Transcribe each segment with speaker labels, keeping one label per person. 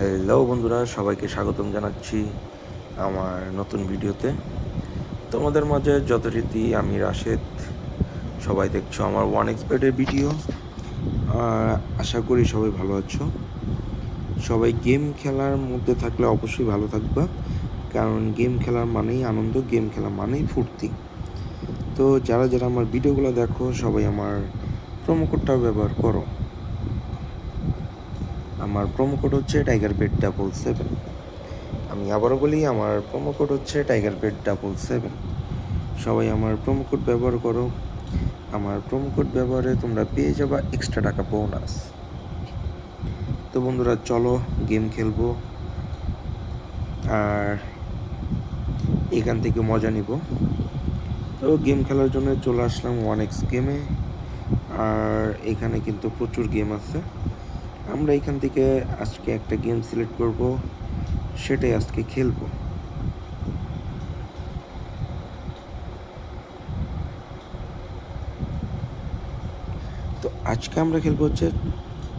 Speaker 1: Hello বন্ধুরা, সবাইকে স্বাগতম জানাচ্ছি আমার নতুন ভিডিওতে। তোমাদের মাঝে যথারীতি আমি রাশেদ, সবাই দেখছ আমার ওয়ান এক্সপার্টের ভিডিও। আশা করি সবাই ভালো আছো। সবাই গেম খেলার মধ্যে থাকলে অবশ্যই ভালো থাকবা, কারণ গেম খেলার মানেই আনন্দ, গেম খেলা মানেই ফুর্তি। তো যারা যারা আমার ভিডিওগুলো দেখো, সবাই আমার প্রোমো কোডটা ব্যবহার করো। আমার প্রোমো কোড হচ্ছে টাইগার বেড ডাবল সেভেন আমি আবারও বলি, আমার প্রোমো কোড হচ্ছে টাইগার বেড ডাবল সেভেন সবাই আমার প্রোমো কোড ব্যবহার করো। আমার প্রোমো কোড ব্যবহারে তোমরা পেয়ে যাবা এক্সট্রা টাকা বোনাস তো বন্ধুরা, চলো গেম খেলব। আর এখান থেকে মজা নিব। তো গেম খেলার জন্য চলে আসলাম ওয়ান এক্স গেমে আর এখানে কিন্তু প্রচুর গেম আছে। আমরা এখান থেকে আজকে একটা গেম সিলেক্ট করব। সেটাই আজকে খেলব। তো আজকে আমরা খেলব হচ্ছে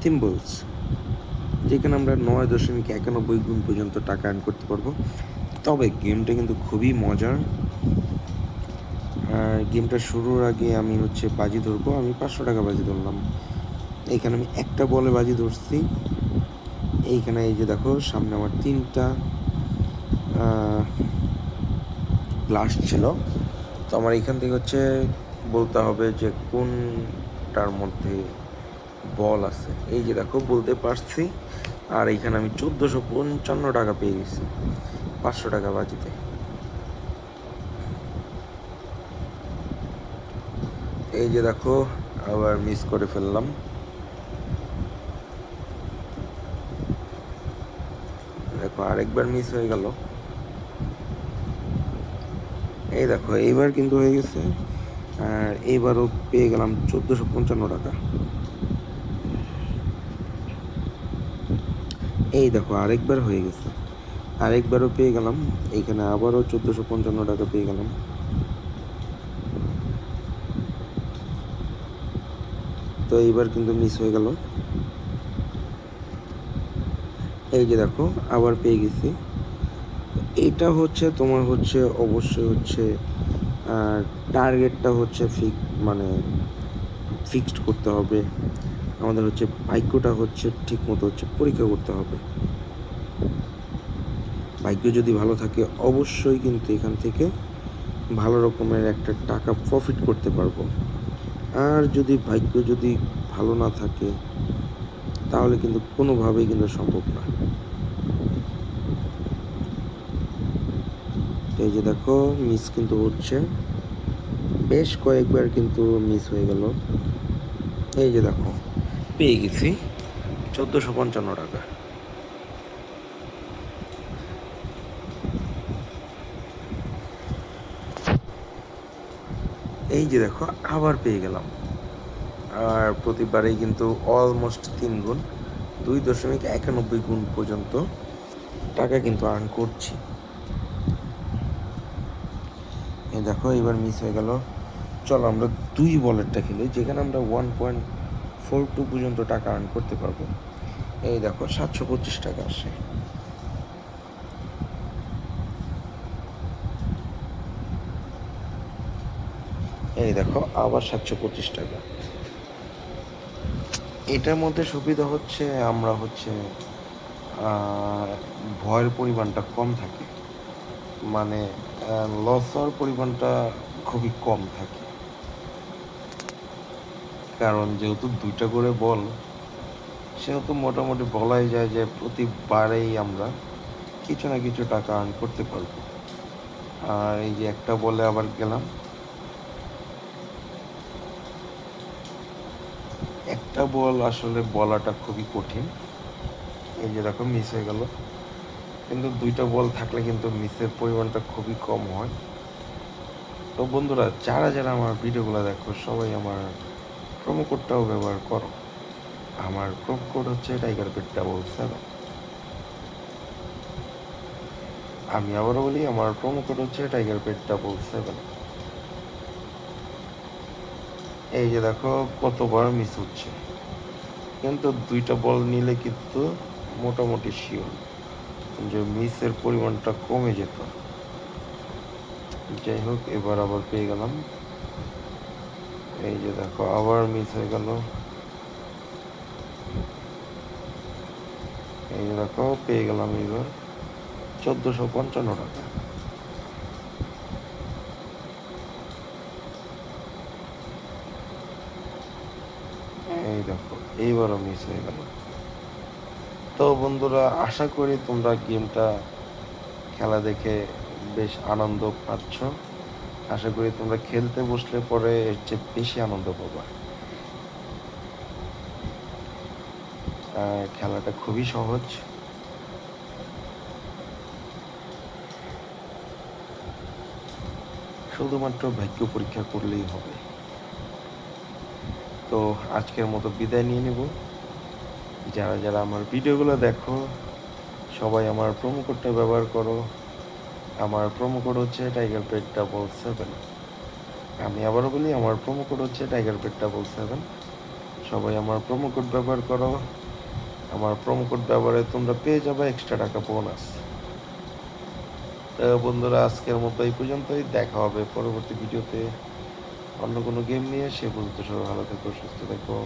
Speaker 1: থিম্বলস যেখানে আমরা নয় দশমিক একানব্বই গুণ পর্যন্ত টাকা আর্ন করতে পারব। তবে গেমটা কিন্তু খুবই মজার। আর গেমটা শুরুর আগে আমি হচ্ছে বাজি ধরবো। আমি পাঁচশো টাকা বাজি ধরলাম। এইখানে আমি একটা বলে বাজি ধরছি। এইখানে এই যে দেখো, সামনে আমার তিনটা গ্লাস ছিল। তো আমার এখান থেকে হচ্ছে বলতে হবে যে কোনটার মধ্যে বল আছে। এই যে দেখো, বলতে পারছি। আর এইখানে আমি চোদ্দোশো পঞ্চান্ন টাকা পেয়ে গেছি, পাঁচশো টাকা বাজিতে। এই যে দেখো, আবার মিস করে ফেললাম। আরেকবার মিস হয়ে গেল। এই দেখো, এইবার কিন্তু হয়ে গেছে। আর এইবারও পেয়ে গেলাম চোদ্দোশো পঞ্চান্ন টাকা। এই দেখো, আরেকবার হয়ে গেছে। আরেকবারও পেয়ে গেলাম। এইখানে আবারও চোদ্দোশো পঞ্চান্ন টাকা পেয়ে গেলাম। তো এইবার কিন্তু মিস হয়ে গেল। এই যে দেখো, আবার পেয়ে গেছি। এটা হচ্ছে তোমার হচ্ছে, অবশ্যই হচ্ছে টার্গেটটা হচ্ছে ফিক মানে ফিক্সড করতে হবে। আমাদের হচ্ছে ভাগ্যটা হচ্ছে ঠিক মতো হচ্ছে পরীক্ষা করতে হবে। ভাগ্য যদি ভালো থাকে, অবশ্যই কিন্তু এখান থেকে ভালো রকমের একটা টাকা প্রফিট করতে পারব। আর যদি ভাগ্য যদি ভালো না থাকে, তাহলে কিন্তু কোনোভাবেই কিন্তু সম্ভব না। এই যে দেখো মিস কিন্তু হচ্ছে বেশ কয়েকবার কিন্তু মিস হয়ে গেল। এই যে দেখো, পেয়ে গেছি চোদ্দোশো পঞ্চান্ন টাকা। এই যে দেখো, আবার পেয়ে গেলাম। আর প্রতিবারেই কিন্তু অলমোস্ট তিন গুণ, দুই দশমিক একানব্বই গুণ পর্যন্ত টাকা কিন্তু আর্ন করছি। এই দেখো, এবার মিস হয়ে গেল। চলো আমরা দুই বলেরটা খেলি, যেখানে আমরা ওয়ান পয়েন্ট ফোর টু পর্যন্ত টাকা আর্ন করতে পারব। এই দেখো, সাতশো পঁচিশ টাকা আসে। এই দেখো, আবার সাতশো পঁচিশ টাকা। এটার মধ্যে সুবিধা হচ্ছে, আমরা হচ্ছে ভয়ের পরিমাণটা কম থাকে। মানে লস হওয়ার পরিমাণটা খুবই কম থাকে। কারণ যেহেতু দুইটা করে বল, সেহেতু মোটামুটি বলাই যায় যে প্রতিবারেই আমরা কিছু না কিছু টাকা আর্ন করতে পারব। আর এই যে একটা বলে আবার গেলাম। একটা বল আসলে বলাটা খুবই কঠিন। এই যে দেখো মিস হয়ে গেল। কিন্তু দুইটা বল থাকলে কিন্তু মিসের পরিমাণটা খুবই কম হয়। তো বন্ধুরা, যারা যারা আমার ভিডিওগুলো দেখো, সবাই আমার প্রোমো কোডটাও ব্যবহার করো। আমার প্রোমো কোড হচ্ছে টাইগার পেট ডাবল সেভেন আমি আবারও বলি, আমার প্রোমো কোড হচ্ছে টাইগার পেট ডাবল সেভেন এই যে দেখো, কতবার মিস হচ্ছে। কিন্তু দুইটা বল নিলে কিন্তু মোটামুটি শিওর যে মিসের পরিমাণটা কমে যেত। যাই হোক এবার আবার পেয়ে গেলাম। এই যে দেখো, আবার মিস হয়ে গেল। এই যে দেখো, পেয়ে গেলাম এবার চোদ্দোশো পঞ্চান্ন টাকা। এই দেখো, এইবারও মিস হয়ে গেল। তো বন্ধুরা, আশা করি তোমরা গেমটা খেলা দেখে বেশ আনন্দ পাচ্ছ। আশা করি তোমরা খেলতে বসলে পরে এর চেয়ে বেশি আনন্দ পাবা। খেলাটা খুবই সহজ। শুধুমাত্র ভাগ্য পরীক্ষা করলেই হবে। তো আজকের মতো বিদায় নিয়ে নেব। যারা যারা আমার ভিডিওগুলো দেখো, সবাই আমার প্রোমো কোডটা ব্যবহার করো। আমার প্রোমো কোড হচ্ছে টাইগার পেট ডাবল সেভেন আমি আবারও বলি, আমার প্রোমো কোড হচ্ছে টাইগার পেট ডাবল সেভেন সবাই আমার প্রোমো কোড ব্যবহার করো। আমার প্রোমো কোড ব্যবহারে তোমরা পেয়ে যাবে এক্সট্রা টাকা বোনাস বন্ধুরা, আজকের মতো এই পর্যন্তই। দেখা হবে পরবর্তী ভিডিওতে। অন্য কোনো গেম নিয়ে, সে পর্যন্ত সবাই ভালো থেকো, সুস্থ থেকো।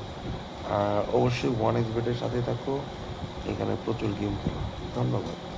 Speaker 1: আর অবশ্যই ওয়ান এক্স বেটের সাথে থাকো। এখানে প্রচুর গেম খেলো। ধন্যবাদ।